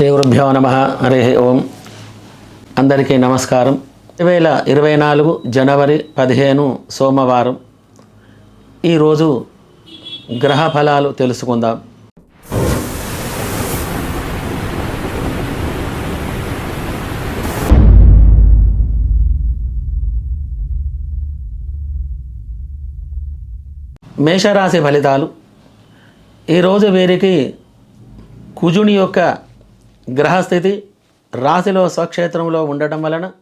శ్రీ గురుభ్యో నమ. హరి ఓం. అందరికీ నమస్కారం. రెండు వేల ఇరవై నాలుగు జనవరి పదిహేను సోమవారం. ఈరోజు గ్రహ ఫలాలు తెలుసుకుందాం. మేషరాశి ఫలితాలు. ఈరోజు వీరికి కుజుని యొక్క గ్రహస్థితి రాశిలో స్వక్షేత్రంలో ఉండటం వలన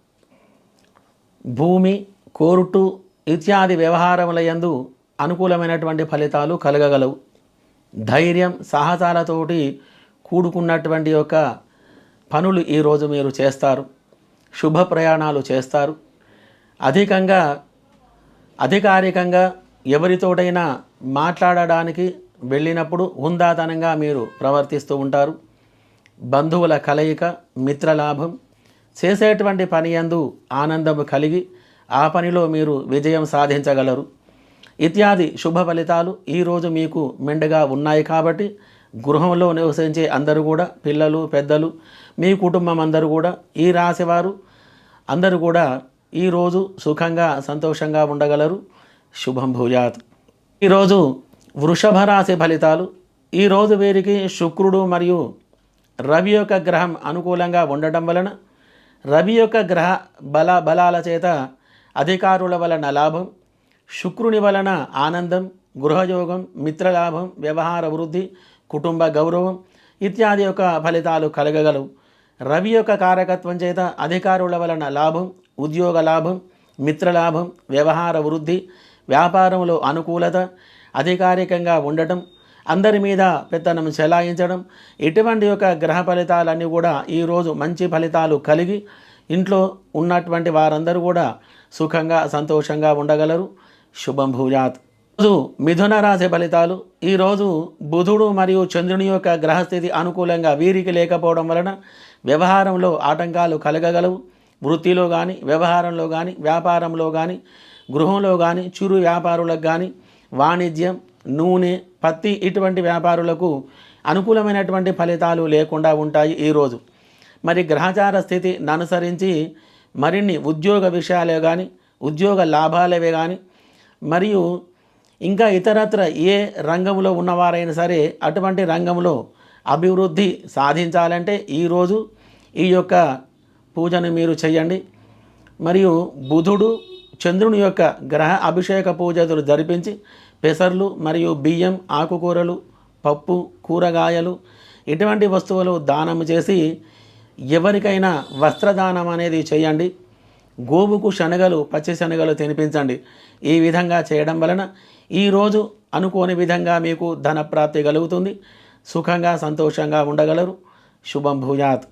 భూమి కోర్టు ఇత్యాది వ్యవహారముల యందు అనుకూలమైనటువంటి ఫలితాలు కలగగలవు. ధైర్యం సాహసాలతోటి కూడుకున్నటువంటి యొక్క పనులు ఈరోజు మీరు చేస్తారు. శుభ ప్రయాణాలు చేస్తారు. అధికంగా అధికారికంగా ఎవరితోటైనా మాట్లాడడానికి వెళ్ళినప్పుడు హుందాతనంగా మీరు ప్రవర్తిస్తూ ఉంటారు. బంధువుల కలయిక మిత్రలాభం చేసేటువంటి పని అందు ఆనందం కలిగి ఆ పనిలో మీరు విజయం సాధించగలరు. ఇత్యాది శుభ ఫలితాలు ఈరోజు మీకు మెండుగా ఉన్నాయి కాబట్టి గృహంలో నివసించే అందరూ కూడా పిల్లలు పెద్దలు మీ కుటుంబం అందరూ కూడా ఈ రాశివారు అందరూ కూడా ఈరోజు సుఖంగా సంతోషంగా ఉండగలరు. శుభం భూయాత్. ఈరోజు వృషభ రాశి ఫలితాలు. ఈరోజు వీరికి శుక్రుడు మరియు రవి యొక్క గ్రహం అనుకూలంగా ఉండటం వలన రవి యొక్క గ్రహ బల బలాల చేత అధికారుల వలన లాభం శుక్రుని వలన ఆనందం గృహయోగం మిత్రలాభం వ్యవహార వృద్ధి కుటుంబ గౌరవం ఇత్యాది యొక్క ఫలితాలు కలగగలవు. రవి యొక్క కారకత్వం చేత అధికారుల వలన లాభం ఉద్యోగ లాభం మిత్రలాభం వ్యవహార వృద్ధి వ్యాపారంలో అనుకూలత అధికారికంగా ఉండటం అందరి మీద పెత్తనం చెలాయించడం ఇటువంటి యొక్క గ్రహ ఫలితాలన్నీ కూడా ఈరోజు మంచి ఫలితాలు కలిగి ఇంట్లో ఉన్నటువంటి వారందరూ కూడా సుఖంగా సంతోషంగా ఉండగలరు. శుభం భూజాత్ రోజు మిథున రాశి ఫలితాలు ఈరోజు బుధుడు మరియు చంద్రుని యొక్క గ్రహస్థితి అనుకూలంగా వీరికి లేకపోవడం వలన వ్యవహారంలో ఆటంకాలు కలగగలవు. వృత్తిలో కానీ వ్యవహారంలో కానీ వ్యాపారంలో కానీ గృహంలో కానీ చిరు వ్యాపారులకు కానీ వాణిజ్యం నూనె పత్తి ఇటువంటి వ్యాపారులకు అనుకూలమైనటువంటి ఫలితాలు లేకుండా ఉంటాయి ఈరోజు మరి గ్రహచార స్థితిని అనుసరించి మరిన్ని ఉద్యోగ విషయాలే కానీ ఉద్యోగ లాభాలవే కానీ మరియు ఇంకా ఇతరత్ర ఏ రంగంలో ఉన్నవారైనా సరే అటువంటి రంగంలో అభివృద్ధి సాధించాలంటే ఈరోజు ఈ యొక్క పూజను మీరు చేయండి. మరియు బుధుడు చంద్రుని యొక్క గ్రహ అభిషేక పూజలు జరిపించి పెసర్లు మరియు బియ్యం ఆకుకూరలు పప్పు కూరగాయలు ఇటువంటి వస్తువులు దానం చేసి ఎవరికైనా వస్త్రదానం అనేది చేయండి. గోవుకు శనగలు పచ్చి శనగలు తినిపించండి. ఈ విధంగా చేయడం వలన ఈరోజు అనుకోని విధంగా మీకు ధన ప్రాప్తి కలుగుతుంది. సుఖంగా సంతోషంగా ఉండగలరు. శుభం భూయాత్.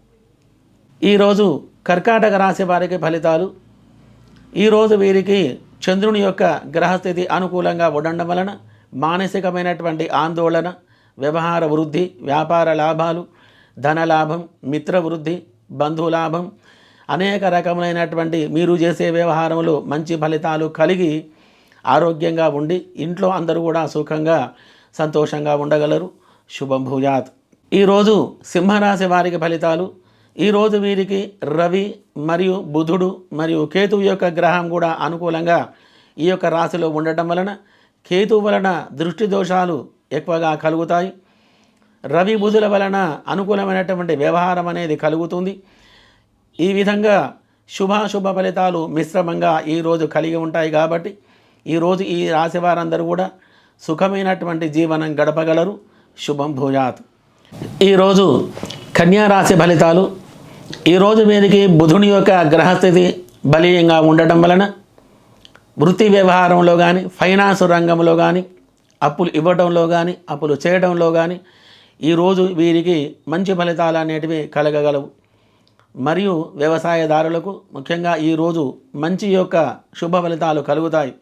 ఈరోజు కర్కాటక రాశి వారికి ఫలితాలు. ఈరోజు వీరికి చంద్రుని యొక్క గ్రహస్థితి అనుకూలంగా ఉండడం వలన మానసికమైనటువంటి ఆందోళన వ్యవహార వృద్ధి వ్యాపార లాభాలు ధన లాభం మిత్ర వృద్ధి బంధులాభం అనేక రకములైనటువంటి మీరు చేసే వ్యవహారంలో మంచి ఫలితాలు కలిగి ఆరోగ్యంగా ఉండి ఇంట్లో అందరూ కూడా సుఖంగా సంతోషంగా ఉండగలరు. శుభం భూజాత్ ఈరోజు సింహరాశి వారికి ఫలితాలు ఈరోజు వీరికి రవి మరియు బుధుడు మరియు కేతువు యొక్క గ్రహం కూడా అనుకూలంగా ఈ యొక్క రాశిలో ఉండటం వలన కేతువు వలన దృష్టి దోషాలు ఎక్కువగా కలుగుతాయి. రవి బుధుల వలన అనుకూలమైనటువంటి వ్యవహారం అనేది కలుగుతుంది. ఈ విధంగా శుభాశుభ ఫలితాలు మిశ్రమంగా ఈరోజు కలిగి ఉంటాయి కాబట్టి ఈరోజు ఈ రాశి వారందరూ కూడా సుఖమైనటువంటి జీవనం గడపగలరు. శుభం భూయాత్. ఈరోజు కన్యా రాశి ఫలితాలు ఈరోజు వీరికి బుధుని యొక్క గ్రహస్థితి బలీయంగా ఉండటం వలన వృత్తి వ్యవహారంలో కానీ ఫైనాన్స్ రంగంలో కానీ అప్పులు ఇవ్వడంలో కానీ అప్పులు చేయడంలో కానీ ఈరోజు వీరికి మంచి ఫలితాలు అనేటివి కలగగలవు. మరియు వ్యవసాయదారులకు ముఖ్యంగా ఈరోజు మంచి యొక్క శుభ ఫలితాలు కలుగుతాయి.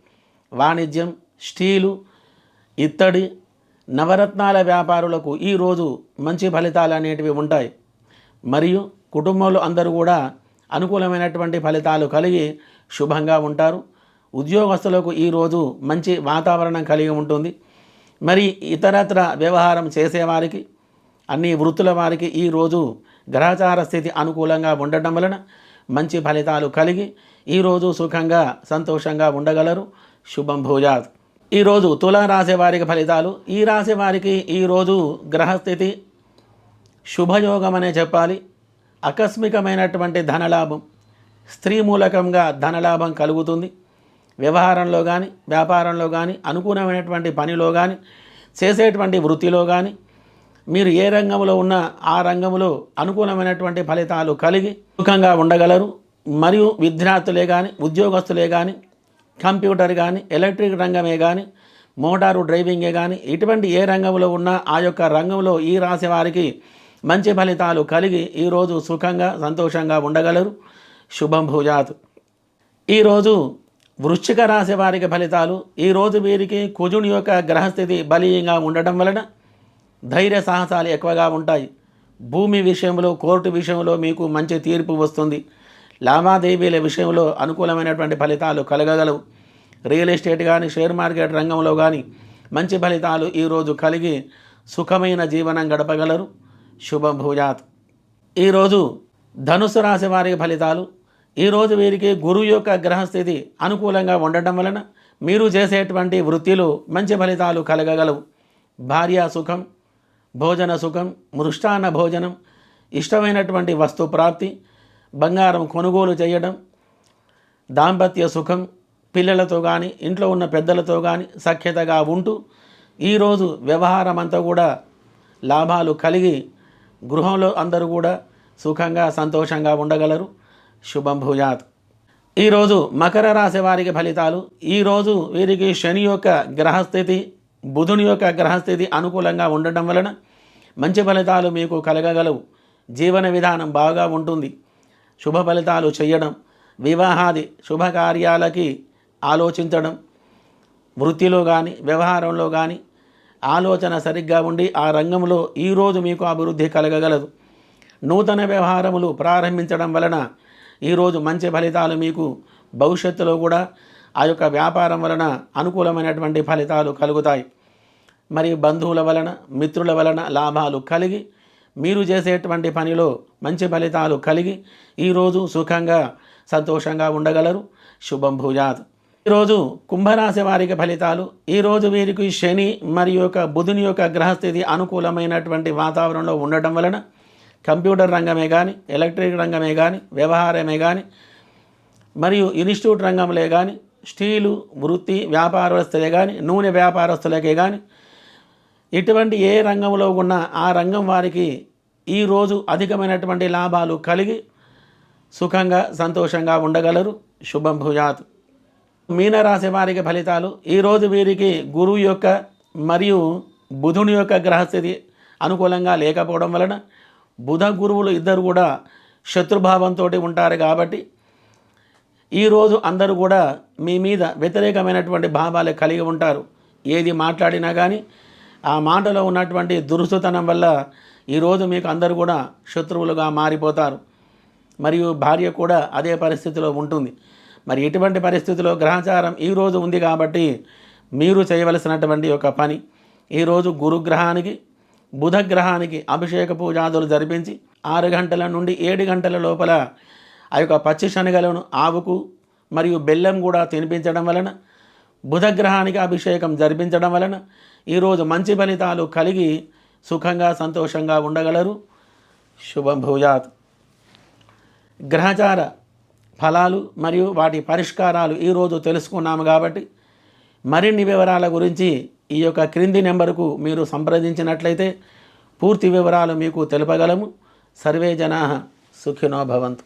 వాణిజ్యం స్టీలు ఇత్తడి నవరత్నాల వ్యాపారులకు ఈరోజు మంచి ఫలితాలు అనేటివి ఉంటాయి. మరియు కుటుంబంలో అందరూ కూడా అనుకూలమైనటువంటి ఫలితాలు కలిగి శుభంగా ఉంటారు. ఉద్యోగస్తులకు ఈరోజు మంచి వాతావరణం కలిగి ఉంటుంది. మరి ఇతరత్ర వ్యవహారం చేసేవారికి అన్ని వృత్తుల వారికి ఈరోజు గ్రహచార స్థితి అనుకూలంగా ఉండటం వలన మంచి ఫలితాలు కలిగి ఈరోజు సుఖంగా సంతోషంగా ఉండగలరు. శుభం భూజాత్. ఈరోజు తులా రాశి వారికి ఫలితాలు. ఈ రాశి వారికి ఈరోజు గ్రహస్థితి శుభయోగం అనే చెప్పాలి. ఆకస్మికమైనటువంటి ధనలాభం. స్త్రీ మూలకంగా ధనలాభం కలుగుతుంది. వ్యవహారంలో కానీ వ్యాపారంలో కానీ అనుకూలమైనటువంటి పనిలో కానీ చేసేటువంటి వృత్తిలో కానీ మీరు ఏ రంగంలో ఉన్నా ఆ రంగంలో అనుకూలమైనటువంటి ఫలితాలు కలిగి సుఖంగా ఉండగలరు. మరియు విద్యార్థులే కానీ ఉద్యోగస్తులే కానీ కంప్యూటర్ కానీ ఎలక్ట్రిక్ రంగమే కానీ మోటారు డ్రైవింగే కానీ ఇటువంటి ఏ రంగంలో ఉన్నా ఆ యొక్క రంగంలో ఈ రాశి వారికి మంచి ఫలితాలు కలిగి ఈరోజు సుఖంగా సంతోషంగా ఉండగలరు. శుభం భూజాత్. ఈరోజు వృశ్చిక రాశి వారికి ఫలితాలు ఈరోజు వీరికి కుజుని యొక్క గ్రహస్థితి బలీయంగా ఉండటం వలన ధైర్య సాహసాలు ఎక్కువగా ఉంటాయి. భూమి విషయంలో కోర్టు విషయంలో మీకు మంచి తీర్పు వస్తుంది. లావాదేవీల విషయంలో అనుకూలమైనటువంటి ఫలితాలు కలగగలవు. రియల్ ఎస్టేట్ కానీ షేర్ మార్కెట్ రంగంలో కానీ మంచి ఫలితాలు ఈరోజు కలిగి సుఖమైన జీవనం గడపగలరు. శుభం భూజాత్ ఈరోజు ధనుసు రాశి వారి ఫలితాలు ఈరోజు వీరికి గురువు యొక్క గ్రహస్థితి అనుకూలంగా ఉండటం వలన మీరు చేసేటువంటి వృత్తిలో మంచి ఫలితాలు కలగగలవు. భార్య సుఖం భోజన సుఖం మృష్టాన్న భోజనం ఇష్టమైనటువంటి వస్తు ప్రాప్తి బంగారం కొనుగోలు చేయడం దాంపత్య సుఖం పిల్లలతో కానీ ఇంట్లో ఉన్న పెద్దలతో కానీ సఖ్యతగా ఉంటూ ఈరోజు వ్యవహారం అంతా కూడా లాభాలు కలిగి గృహంలో అందరూ కూడా సుఖంగా సంతోషంగా ఉండగలరు. శుభం భూయాత్. ఈరోజు మకర రాశి వారికి ఫలితాలు. ఈరోజు వీరికి శని యొక్క గ్రహస్థితి బుధుని యొక్క గ్రహస్థితి అనుకూలంగా ఉండటం వలన మంచి ఫలితాలు మీకు కలగగలవు. జీవన విధానం బాగా ఉంటుంది. శుభ ఫలితాలు చేయడం వివాహాది శుభకార్యాలకి ఆలోచించడం వృత్తిలో కానీ వ్యవహారంలో కానీ ఆలోచన సరిగ్గా ఉండి ఆ రంగంలో ఈరోజు మీకు అభివృద్ధి కలగగలదు. నూతన వ్యవహారములు ప్రారంభించడం వలన ఈరోజు మంచి ఫలితాలు మీకు భవిష్యత్తులో కూడా ఆ యొక్క వ్యాపారం వలన అనుకూలమైనటువంటి ఫలితాలు కలుగుతాయి. మరియు బంధువుల వలన మిత్రుల వలన లాభాలు కలిగి మీరు చేసేటువంటి పనిలో మంచి ఫలితాలు కలిగి ఈరోజు సుఖంగా సంతోషంగా ఉండగలరు. శుభం భూజాత్ ఈరోజు కుంభరాశి వారికి ఫలితాలు ఈరోజు వీరికి శని మరియు యొక్క బుధుని యొక్క గ్రహస్థితి అనుకూలమైనటువంటి వాతావరణంలో ఉండటం వలన కంప్యూటర్ రంగమే కానీ ఎలక్ట్రిక్ రంగమే కానీ వ్యవహారమే కానీ మరియు ఇన్స్టిట్యూట్ రంగంలో కానీ స్టీలు వృత్తి వ్యాపారస్తులే కానీ నూనె వ్యాపారస్తులకే కానీ ఇటువంటి ఏ రంగంలో ఉన్నా ఆ రంగం వారికి ఈరోజు అధికమైనటువంటి లాభాలు కలిగి సుఖంగా సంతోషంగా ఉండగలరు. శుభం భుజాత్ మీనరాశి వారికి ఫలితాలు. ఈరోజు వీరికి గురువు యొక్క మరియు బుధుని యొక్క గ్రహస్థితి అనుకూలంగా లేకపోవడం వలన బుధ గురువులు ఇద్దరు కూడా శత్రుభావంతో ఉంటారు కాబట్టి ఈరోజు అందరూ కూడా మీ మీద వ్యతిరేకమైనటువంటి భావాలే కలిగి ఉంటారు. ఏది మాట్లాడినా కానీ ఆ మాటలో ఉన్నటువంటి దురుసుతనం వల్ల ఈరోజు మీకు అందరూ కూడా శత్రువులుగా మారిపోతారు. మరియు భార్య కూడా అదే పరిస్థితిలో ఉంటుంది. మరి ఇటువంటి పరిస్థితిలో గ్రహచారం ఈరోజు ఉంది కాబట్టి మీరు చేయవలసినటువంటి ఒక పని ఈరోజు గురుగ్రహానికి బుధగ్రహానికి అభిషేక పూజాదులు జరిపించి ఆరు గంటల నుండి ఏడు గంటల లోపల ఆ యొక్క పచ్చి శనగలను ఆవుకు మరియు బెల్లం కూడా తినిపించడం వలన బుధగ్రహానికి అభిషేకం జరిపించడం వలన ఈరోజు మంచి ఫలితాలు కలిగి సుఖంగా సంతోషంగా ఉండగలరు. శుభం భూయాత్. గ్రహచార ఫలాలు మరియు వాటి పరిష్కారాలు ఈరోజు తెలుసుకున్నాము కాబట్టి మరిన్ని వివరాల గురించి ఈ యొక్క క్రింది నెంబరుకు మీరు సంప్రదించినట్లయితే పూర్తి వివరాలు మీకు తెలుపగలము. సర్వే జనా సుఖినో భవంతు.